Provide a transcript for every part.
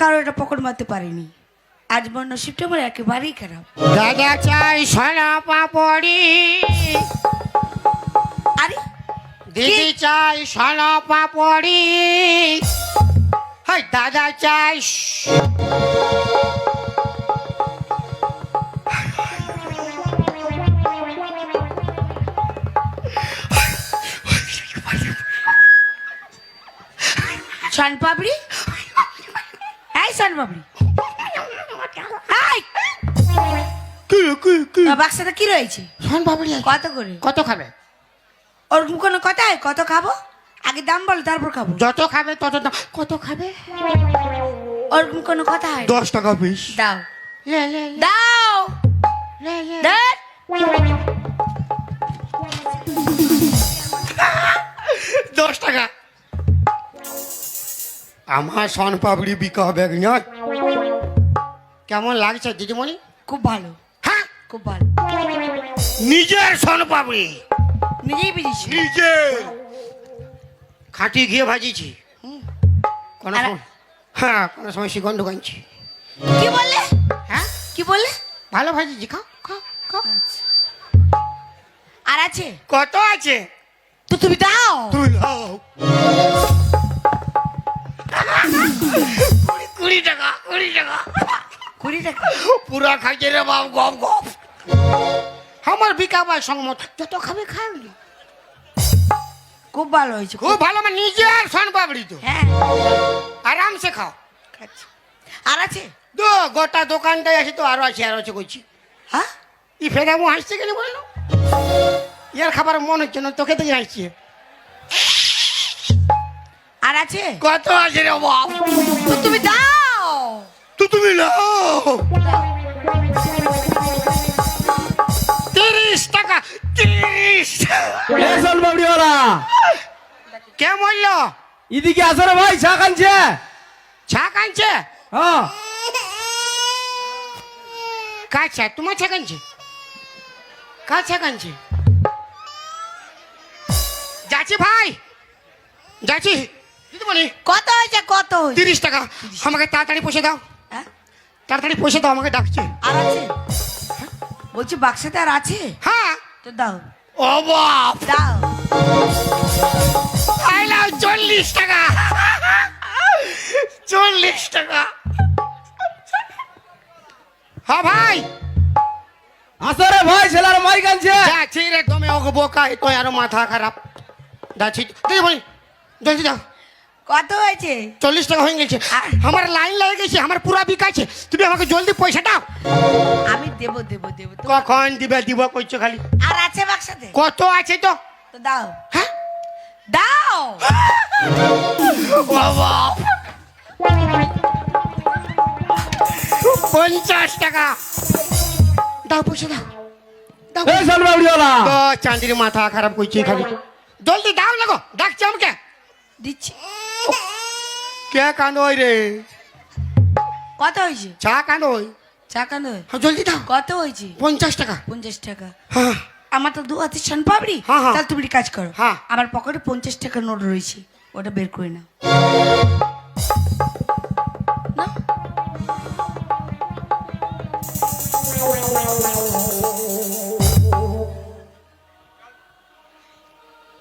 কারও এটা পকড় মারতে পারিনি। আজ বন্য আমার একেবারেই খারাপ। দাদা চাই সোনা পাপড়ি। আরে দিদি চাই সোনা পাপড়ি। হাই দাদা চাই শান পাপড়ি? এই শান পাপড়ি এই! আহ, বাক্সটা কি রয়েছে? সোন পাপড়ি কত করে? কত খাবে? ওরকম কোনো কথায় কত খাব? আগে দাম বল তারপর খাব। যত খাবে তত দাম। কত খাবে? ওরকম কোনো কথা হয়। দশ টাকা পিস। দাও। লে লে লে, দাও। লে লে দশ টাকা। আমার সন পাপড়ি বিকা হবে কেমন লাগছে দিদিমণি? খুব ভালো। হ্যাঁ? খুব ভালো। নিজের সন পাপড়ি। নিজেই বুঝিস নিজের খাঁটি ঘিয়ে ভাজিছি। কোনো হ্যাঁ কোনো সময় শিকন্ড কানছি কি বললে? হ্যাঁ? কি বললে? ভালো ভাজিছি খাও খাও খাও। আচ্ছা। আর আছে? কত আছে? তো তুমি দাও। তুই লাও কুড়ি টাকা কুড়ি টাকা। কুড়ি টাকা? পুরা খাইছে রে বাপ গপ গপ। আমার বিকাবার সংমত যত খাবে খাও না। খুব ভালো হয়েছে খুব ভালো আমার নিজের সন পাপড়ি তো। হ্যাঁ। আরামসে খাও। খাচ্ছি। আর আছে? তো গোটা দোকানটাই আছে তো আরও আছে আরও আছে করছি হ্যাঁ? ই ফেরামো হাসছে কেন বলল ইয়ার খাবার মন হচ্ছে না তোকে থেকে হাসছে আর আছে? কত আছে রে বাপ তো তুমি দাও। তো তুমি লাও তিরিশ টাকা তিরিশ। রেশন বাবড়িওয়ালা কে বলল? এদিকে আসো রে ভাই চা কানছে চা কানছে হ্যাঁ। কাছে তোমার চা কানছে চা কানছে যাচ্ছি ভাই। যাচ্ছি। দিদিমণি কত হয়েছে কত তিরিশ টাকা। আমাকে তাড়াতাড়ি পয়সা দাও। হ্যাঁ? তাড়াতাড়ি পয়সা দাও আমাকে ডাকছে। আর আছে? বলছি বাক্সাতে আর আছে? হ্যাঁ। তো দাও। ও বাপ! দাও। আইলাম চল্লিশ টাকা। চল্লিশ টাকা। হ্যাঁ ভাই। আসো রে ভাই ছেলের মাই কানছে যাচ্ছি রে তুমি ওকে বোকা তো আরও মাথা খারাপ। যাচ্ছি। দিদিমণি জলদি যাও। কত হয়েছে? চল্লিশ টাকা হয়ে গেছে। আমার লাইন লেগে গেছে আমার পুরা বিকাছে তুমি আমাকে জলদি পয়সা দাও। আমি দেব দেব দেব। কখন দিবে দিব কইছো খালি। আর আছে বাক্সাতে? কত আছে তো? তো দাও। হ্যাঁ? দাও! ও বাপ পঞ্চাশ টাকা। দাও পয়সা দাও। চাঁদির মাথা খারাপ করছে খালি। জলদি দাও লাগো ডাকছে আমাকে। দিচ্ছি। কে কান্দোই রে? কত হয়েছে? চা কান্দোই চা কেন হ্যাঁ? জলদি দাও। কত হয়েছে? পঞ্চাশ টাকা। পঞ্চাশ টাকা। হ্যাঁ আমার তো দু হাতে ছান পাবড়ি। হ্যাঁ, হ্যাঁ। তাহলে তুমি কাজ করো। হ্যাঁ। আমার পকেটে পঞ্চাশ টাকার নোট রয়েছে। ওটা বের করে নাও।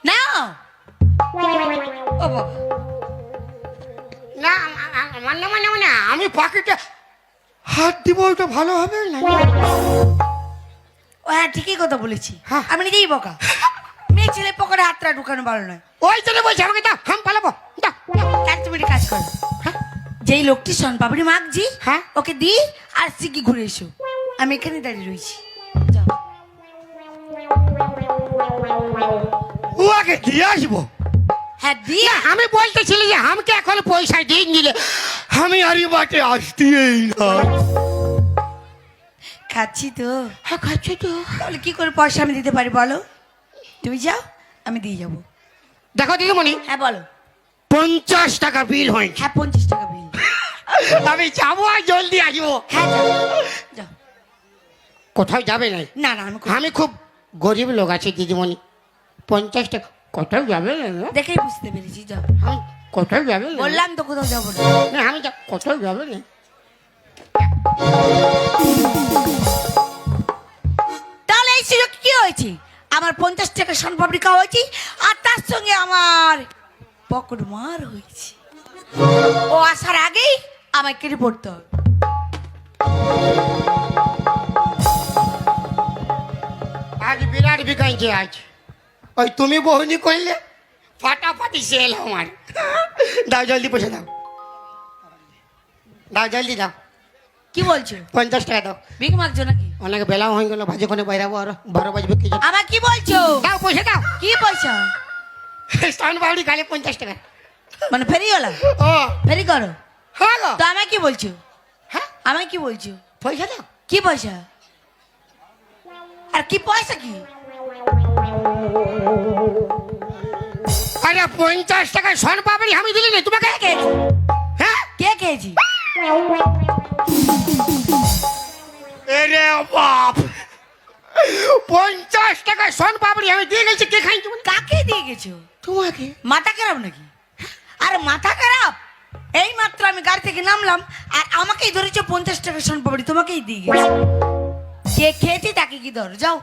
নাও। না মানে মানে মানে আমি পকেটে হাত দিব ওটা ভালো হবে? না ও হ্যাঁ ঠিকই কথা বলেছি। হ্যাঁ। আমি নিজেই বকা। মেয়ে ছেলে পকেটে হাতটা ঢুকানো ভালো নয়। ওই জন্য বলছি আমাকে দাও হাম পালাবো। দাও দাও। তুমি কাজ করো। হ্যাঁ? যেই লোকটি সন পাপড়ি মাগছি হ্যাঁ। ওকে দি আর সিকি ঘুরে এসো। আমি এখানে দাঁড়িয়ে রয়েছি ও আগে দিয়ে আসব। হ্যাঁ দি আমি বলতেছিলি যে আমাকে এখন পয়সা দিয়ে দিলে আমি আর বাটে আসতেই না। খাচ্ছি তো। হ্যাঁ খাচ্ছি তো। তাহলে কি করে পয়সা আমি দিতে পারি বলো? তুমি যাও আমি দিয়ে যাব। দেখো দিদিমণি হ্যাঁ বলো। পঞ্চাশ টাকা বিল হয়েছে। হ্যাঁ পঞ্চাশ টাকা বিল আমি যাব আর জলদি আসব। হ্যাঁ যাও। কোথাও যাবে না না না আমি আমি খুব গরিব লোক আছি দিদিমণি। পঞ্চাশ টাকা কোথাও যাবে? দেখেই বুঝতে পেরেছি যাও। আমি কোথায় যাবে বললাম তো কোথাও যাব না। আমি যা কোথায় যাবে না তাহলে এই সুযোগ কি হয়েছে? আমার পঞ্চাশ টাকা সোনপাপড়ি খাওয়া হয়েছে আর তার সঙ্গে আমার পকেট মার হয়েছে। ও আসার আগেই আমায় কেটে পড়তে হবে। আজ বিরাট বিকাইছে আজ। ওই তুমি বহুনি করলে ফাটাফাটি সেল আমার। দাও জলদি পয়সা দাও। দাও জলদি দাও। কি বলছো? পঞ্চাশ টাকা দাও। ভিক মাগছো নাকি? অনেক বেলা হয়ে গেল ভাজি কোনে বাইরাবো আর বারো বাজবে কি। আমার কি বলছো? দাও পয়সা দাও। কি পয়সা স্টান বাউরি খালে পঞ্চাশ টাকা। মানে ফেরি হলো ও। ফেরি করো। হ্যাঁ তো আমায় কি বলছো? হ্যাঁ? আমায় কি বলছো? পয়সা দাও। কি পয়সা? আর কি পয়সা কি? আরে পঞ্চাশ টাকা সন পাবনি আমি দিলি না তোমাকে কে হ্যাঁ? কে খেয়েছি এরে বাপ! পঞ্চাশ টাকা সন পাবড়ি আমি দিয়ে গেছি কে খাই তুমি? কাকে দিয়ে গেছো? তোমাকে। মাথা খারাপ নাকি? আরে মাথা খারাপ? এই মাত্র আমি গাড়ি থেকে নামলাম আর আমাকেই ধরেছো পঞ্চাশ টাকা শোন পাবড়ি তোমাকেই দিয়ে গেছি। কে খেয়েছি তাকে কি ধর যাও।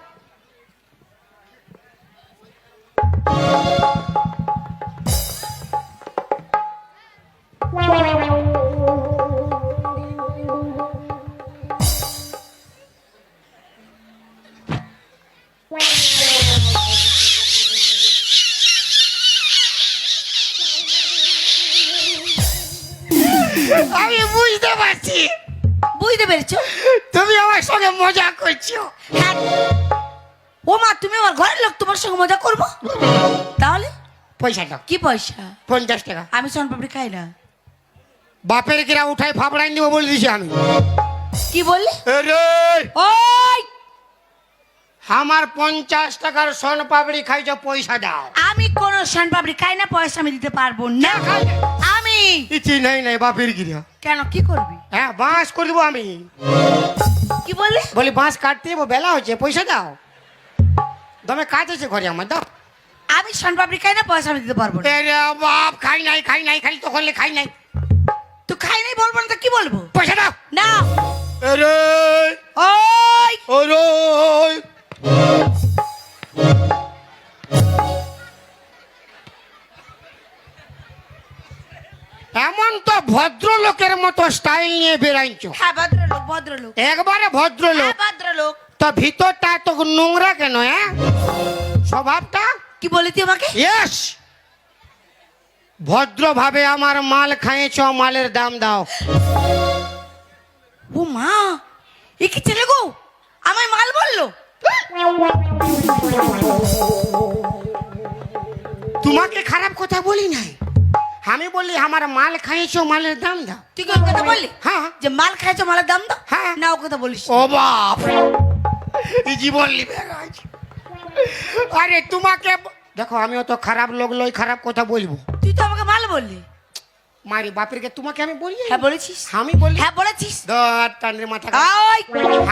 আমি বুঝতে পারছি। বুঝতে পেরেছ? তুমি আমার সঙ্গে মজা করছ। হ্যাঁ। ও মা তুমি আমার ঘরের লোক তোমার সঙ্গে মজা করব? তাহলে? পয়সা দাও। কি পয়সা? পঞ্চাশ টাকা। আমি শোন পাপড়ি খাই না। বাপের কিরা উঠাই ফাপড়াই দিব বলে দিছি আমি। কি বললি? ওই! আমার পঞ্চাশ টাকার সন পাপড়ি খাইছ পয়সা দাও। আমি কোন শোন পাপড়ি খাই না পয়সা আমি দিতে পারব না। আমি! ইচ্ছি নাই নাই বাপের কিরা। কেন কি করবি? হ্যাঁ বাঁশ করে দেবো আমি। কি বললি বলি বাঁশ কাটতে দেবো বেলা হচ্ছে পয়সা দাও। দমে কাজ আছে ঘরে আমার দাও। আমি শোন পাপড়ি খাই না পয়সা আমি দিতে পারব না। এরে বাপ খাই নাই খাই নাই খালি তখন খাই নাই। তো খাই নাই বলব না তো কি বলব? পয়সা দাও। না। আরে ওই। ওরে এমন তো ভদ্রলোকের মতো স্টাইল নিয়ে বেড়াইছো। হ্যাঁ ভদ্রলোক ভদ্রলোক। একবারে ভদ্রলোক। হ্যাঁ ভদ্রলোক। তো ভিতরটা তো নোংরা কেন হ্যাঁ? স্বভাবটা? কি বলি তুই আমাকে? ইয়েস ভদ্রভাবে আমার মাল খাইয়েছ মালের দাম দাও। ও মা এ কি ছেলে গো? আমায় মাল বলল? তোমাকে খারাপ কথা বলি নাই। আমি বলি আমার মাল খাইয়েছ মালের দাম দাও। তুই কি ওর কথা বললি? হ্যাঁ। যে মাল খাইছো মালের দাম দাও? হ্যাঁ। না ও কথা বলিস ও বাপ! এই জীবন লিবে গাছ আরে তোমাকে দেখো আমিও তো খারাপ লোক লই খারাপ কথা বলব। তুই তো আমাকে মাল বললি। মারি বাপেরকে তোমাকে আমি বলি? হ্যাঁ বলেছিস। আমি বলি? হ্যাঁ বলেছিস। টানের মাথা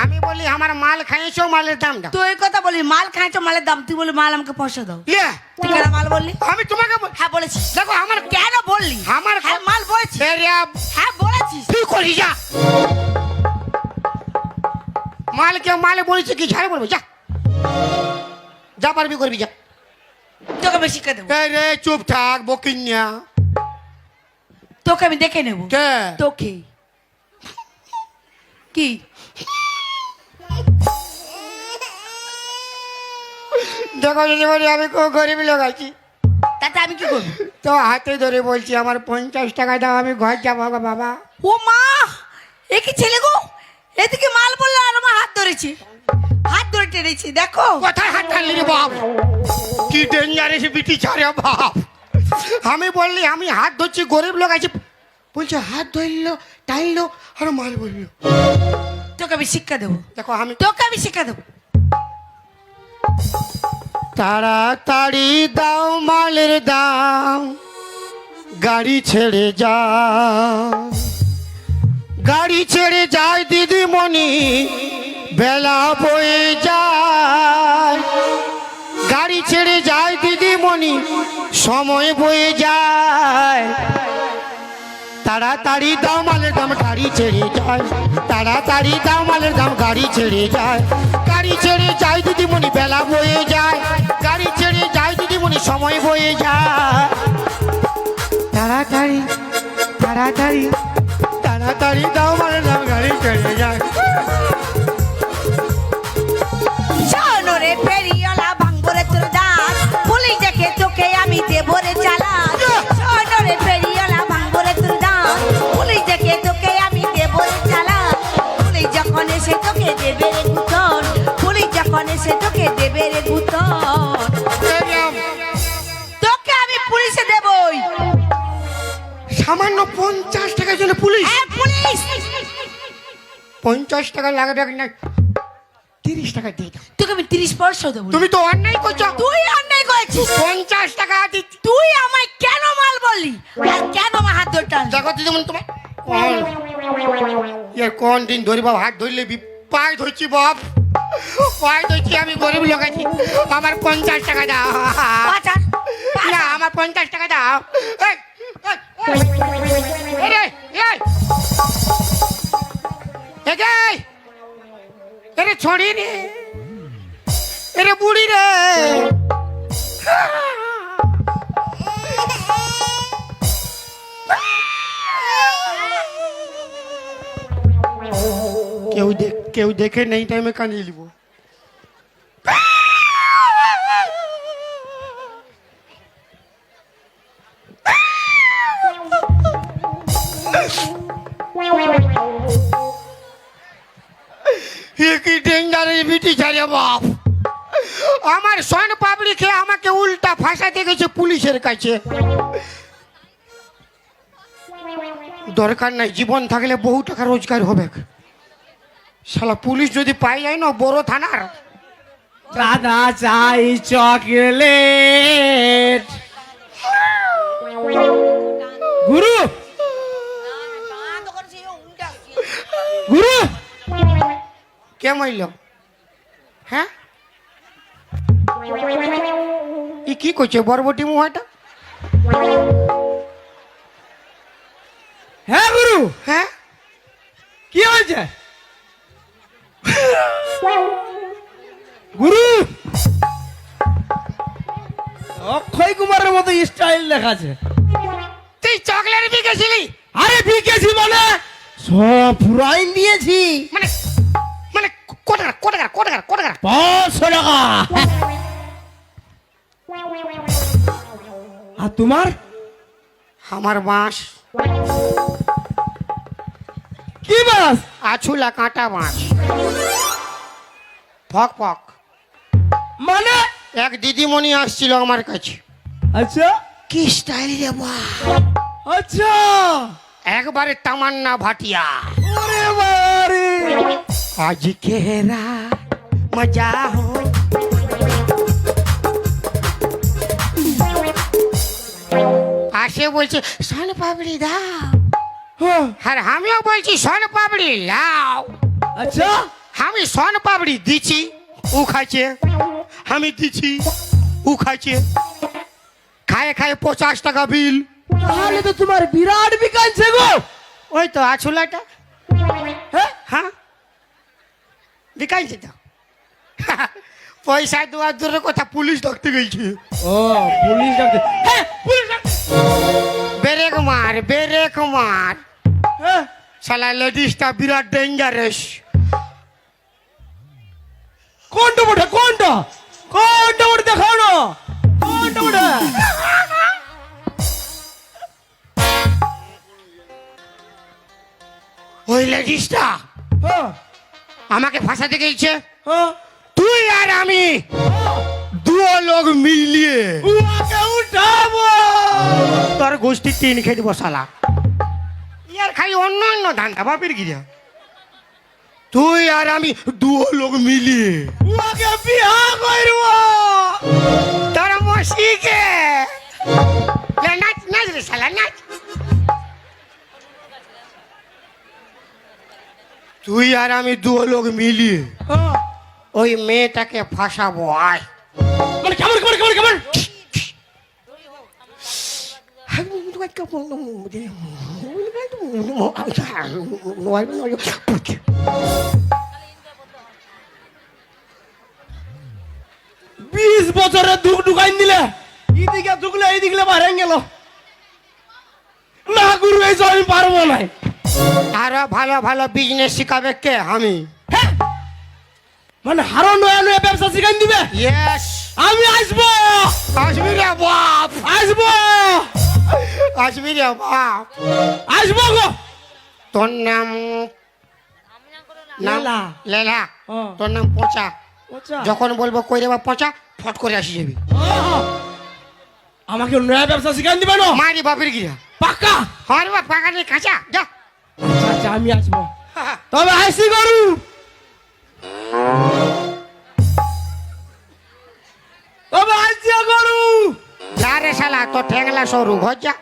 আমি বলি আমার মাল খাইয়েছো মালের দাম দাও তুই কথা বলি মাল খাইছো মালের দাম তুই বলি মাল আমাকে পয়সা দাও। ইয়ে, তুই কেন মাল বললি? আমি তোমাকে বল- হ্যাঁ বলেছিস। দেখো আমার কেন বললি? আমার হ্যাঁ মাল বলেছিস। হ্যাঁ বলেছিস। তুই করি যা। মালকে মালে বলেছি কি ঝাড়ে বলব যা। যা পারবি করবি যা। তোকে আমি শিক্ষা দেবো। এই রে চুপ থাক বকিন্যা। তোকে আমি দেখে নেব। কে? তোকে। কি? দেখো যদি বলি আমি খুব গরিব লোক আছি। তাতে আমি কি করব? তো হাতে ধরে বলছি আমার পঞ্চাশ টাকা দাও আমি ঘর যাব গো বাবা। ও মা! এ কি ছেলে গো? এদিকে মাল বলল আর আমার হাত ধরেছি। হাত ধরে টেনেছি দেখো। কোথায় হাত টানলি রে বাপ? কি ডেঞ্জারাস বিটি ছাড়ে বাপ। আমি বললি আমি হাত ধরছি গরিব লোক আছে। বলছে হাত ধরলো টাইলো আর মাল বলল। তোকে আমি শিক্ষা দেবো। দেখো আমি তোকে আমি শিক্ষা দেবো। তাড়াতাড়ি দাও মালের দাম। গাড়ি ছেড়ে যা। গাড়ি ছেড়ে যায় দিদিমণি। বেলা বয়ে যায়। গাড়ি ছেড়ে যায় দিদিমণি, সময় বয়ে যায়। তাড়াতাড়ি দাও মালের দাম, গাড়ি ছেড়ে যায়। তাড়াতাড়ি দাও মালের দাম, গাড়ি ছেড়ে যায়। গাড়ি ছেড়ে যায় দিদিমণি, বেলা বয়ে যায়। গাড়ি ছেড়ে যায় দিদিমণি, সময় বয়ে যায়। তাড়াতাড়ি তাড়াতাড়ি তাড়াতাড়ি দাও মালের দাম, গাড়ি ছেড়ে যায়। চালা পুলিশ দেখে তোকে আমি দেবরে চালা পুলিশ যখন এসে তোকে দেবে রে গুতন পুলিশ যখন এসে তোকে দেবে রে গুতন। তোকে আমি পুলিশে দেবই। সামান্য পঞ্চাশ টাকার জন্য পুলিশ? হ্যাঁ পুলিশ। পঞ্চাশ টাকা লাগবে না তিরিশ টাকা দিয়ে দাও। তোকে আমি তিরিশ পয়সা দেবো। তুমি তো অন্যায় করছ। তুই অন্যায় করেছিস? পঞ্চাশ টাকা দিচ্ছি। তুই আমায় কেন মাল বললি? আর কেন আমার হাত ধরতে আনলি? দেখো দিদিমণি তোমার কোন এর কোন দিন ধরি বাপ হাত ধরলে পায়ে ধরছি বাপ। পায়ে ধরছি আমি গরিব লোক আছি। আমার পঞ্চাশ টাকা দাও। না আমার পঞ্চাশ টাকা দাও। এরে ছড়ি রে এরে বুড়ি রে। কেউ কেউ দেখে নেই টাইমে কানিয়ে নিব কি ডেঞ্জারের বিটি ছাড়ে বাপ। আমাকে ফাঁসাতে গেছে পুলিশের কাছে। দরকার নাই জীবন থাকলে বহু টাকা রোজগার হবে। শালা পুলিশ যদি পাই যায় না বড় থানার। দাদা চাই চকলেট। গুরু! গুরু! কে মাইল? হ্যাঁ? ই কি করছে বরবটি মুহাটা? হ্যাঁ গুরু। হ্যাঁ? কি হয়েছে? গুরু! অক্ষয় কুমারের মতো স্টাইল দেখাচ্ছে। তুই চকলেট বিকেছিলি? আরে বিকেছি মানে? সব পুরাই দিয়েছি। মানে মানে কত টাকা কত টাকা কত টাকা কত টাকা পাঁচশো টাকা। আর তোমার? আমার বাঁশ। কি বাস আছুলা কাঁটা বাঁশ। ফক ফক। মানে? এক দিদিমণি আসছিল আমার কাছে। আচ্ছা। কি স্টাইল রে বা আচ্ছা। একবারে তামান্না ভাটিয়া। ওরে আজ কেহরা মজা হো আসে বলছে সন পাবড়ি দাও। হ্যাঁ, আর আমিও বলছি সন পাবড়ি লাও আচ্ছা। আমি সন পাবড়ি দিছি ও খাইছে। আমি দিছি ও খাইছে। খায় খায় পঞ্চাশ টাকা বিল। তাহলে তো তোমার বিরাট বিকাচ্ছে গো। ওই তো আছুলাটা হ্যাঁ? হ্যাঁ? বিকাইছে তো পয়সা দেওয়া দূরের কথা পুলিশ ডাকতে গেছে। ও পুলিশ ডাকতে। হ্যাঁ পুলিশ ডাকতে। বেরেক মার বেরেক মার হ্যাঁ। শালা লেডিসটা বিরাট ডেঞ্জারাস কোনটা মোটা কোনটা? কোনটা মোটা দেখাও না। কোনটা মোটা ওই লেডিসটা হ্যাঁ। আমাকে ফাঁসাতে গেছে। হ্যাঁ। তুই আর আমি দুও লোক মিলিয়ে তোর গোষ্ঠী তিন খেয়ে বসালা ইয়ার খালি অন্য অন্য ধান্দা বাপের গিরা তুই আর আমি দুও লোক মিলিয়ে উহাকে বিয়া করব। তোর মসিকে নাচ নাচ রে শালা নাচ। তুই আর আমি দুও লোক মিলিয়ে হ্যাঁ। ওই মেয়েটাকে ফাঁসাবো আয়। মানে কেমন কেমন কেমন কেমন বিশ বছরের দুঃখ ঢুকাইন দিলে এইদিকে ঢুকলে এইদিকে বাইরে গেল। না গুরু এই আমি পারব না আরও ভালো ভালো বিজনেস শিখাবে কে? আমি? মানে হারো নয়া নয়া ব্যবসা শিখাই দিবে? ইয়েস আমি আসব। আসবি রে বাপ। আসব। আসবি রে বাপ। আসব গো। তোর নাম লেলা। লেলা। হ্যাঁ। তোর নাম পচা। যখন বলব কই রে বা পচা ফট করে আসি যাবি। আমাকে নয়া ব্যবসা শিখাই দিবে না? মারি বাপের গিরা। পাক্কা হর বাপ পাকা নেই কাঁচা। যা। আচ্ছা আচ্ছা আমি আসব। তবে আইসি গরু। তবে আইসি গরু রে শালা তো ঠেংলা সরু যা